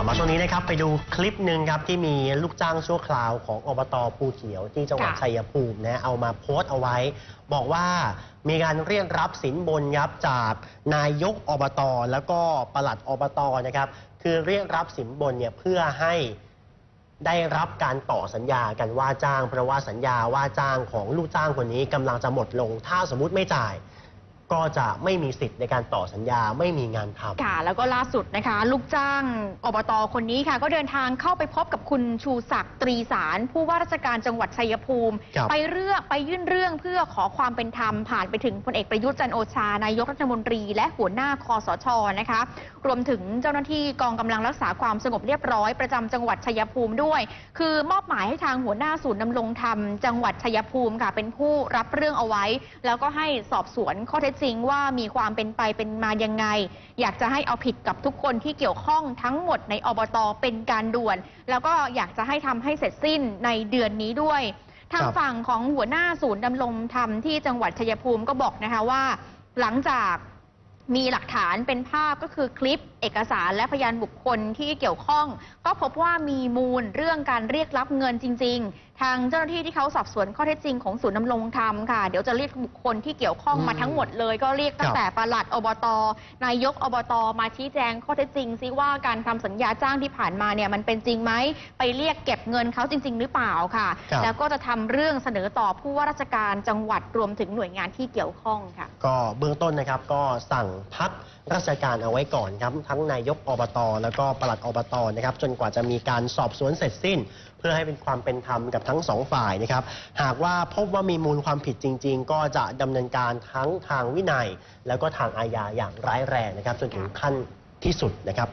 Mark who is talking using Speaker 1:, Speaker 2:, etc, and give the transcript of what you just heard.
Speaker 1: ต่อมาช่วงนี้นะครับไปดูคลิปหนึ่งครับที่มีลูกจ้างชั่วคราวของอบตภูเขียวที่จังหวัด
Speaker 2: ค่ะ
Speaker 1: ชัยภูมินะเอามาโพสต์เอาไว้ บอกว่ามีการเรียกรับสินบนครับจากนายกอบตแล้วก็ปลัดอบตนะครับคือเรียกรับสินบนเนี่ยเพื่อให้ ได้รับการต่อสัญญากันว่าจ้าง เพราะว่าสัญญาว่าจ้างของลูกจ้างคนนี้กำลังจะหมดลง ถ้าสมมุติไม่จ่าย ก็จะไม่มีสิทธิ์ในการต่อสัญญาไม่มีงานทำ
Speaker 2: ค่ะ แล้วก็ล่าสุดนะคะ ลูกจ้างอบตคนนี้ค่ะ ก็เดินทางเข้าไปพบกับคุณชูศักดิ์ตรีสาร ผู้ว่าราชการจังหวัดชัยภูมิ
Speaker 1: ครับ
Speaker 2: ไปเรื่องไปยื่นเรื่องเพื่อขอความเป็นธรรม ผ่านไปถึงพลเอกประยุทธ์จันทร์โอชานายกรัฐมนตรี และหัวหน้าคอสชนะคะ รวมถึงเจ้าหน้าที่กองกำลังรักษาความสงบเรียบร้อยประจำจังหวัดชัยภูมิด้วย คือมอบหมายให้ทางหัวหน้าศูนย์ดำรงธรรมจังหวัดชัยภูมิค่ะเป็นผู้รับเรื่องเอาไว้ แล้วก็ให้สอบสวนข้อเท็จจริงว่ามีความเป็นไปเป็นมายังไง อยากจะให้เอาผิดกับทุกคนที่เกี่ยวข้องทั้งหมดในอบตเป็นการด่วน แล้วก็อยากจะให้ทำให้เสร็จสิ้นในเดือนนี้ด้วยทาง
Speaker 1: ครับ
Speaker 2: ฝั่งของหัวหน้าศูนย์ดำรงธรรมที่จังหวัดชัยภูมิก็บอกนะคะว่า หลังจากมีหลักฐานเป็นภาพก็คือคลิปเอกสารและพยานบุคคลที่เกี่ยวข้อง ก็พบว่ามีมูลเรื่องการเรียกรับเงินจริง ๆ ทางเจ้าหน้าที่ที่เขาสอบสวนข้อเท็จจริงของศูนย์ดำรงธรรมค่ะ เดี๋ยวจะเรียกบุคคลที่เกี่ยวข้องมา
Speaker 1: อืม
Speaker 2: ทั้งหมดเลย ก็เรียกตั้
Speaker 1: ค
Speaker 2: ง
Speaker 1: รับ
Speaker 2: แต่ปลัดอบต นายกอบต มาชี้แจงข้อเท็จจริงซิว่าการทำสัญญาจ้างที่ผ่านมาเนี่ยมันเป็นจริงไหมไปเรียกเก็บเงินเขาจริง ๆ หรือเปล่าค่ะ
Speaker 1: ครับ
Speaker 2: แล้วก็จะทำเรื่องเสนอต่อผู้ว่าราชการจังหวัดรวมถึงหน่วยงานที่เกี่ยวข้องค่ะ
Speaker 1: ก็เบื้องต้นนะครับก็สั่งพักราชการเอาไว้ก่อนครับทั้งนายกอบต แล้วก็ปลัดอบตนะครับจนกว่าจะมีการสอบสวนเสร็จสิ้น เพื่อให้เป็นความเป็นธรรมกับทั้งสองฝ่ายนะครับ หากว่าพบว่ามีมูลความผิดจริง ๆ ก็จะดำเนินการทั้งทางวินัย แล้วก็ทางอาญาอย่างร้ายแรงนะครับ จนถึงขั้นที่สุดนะครับ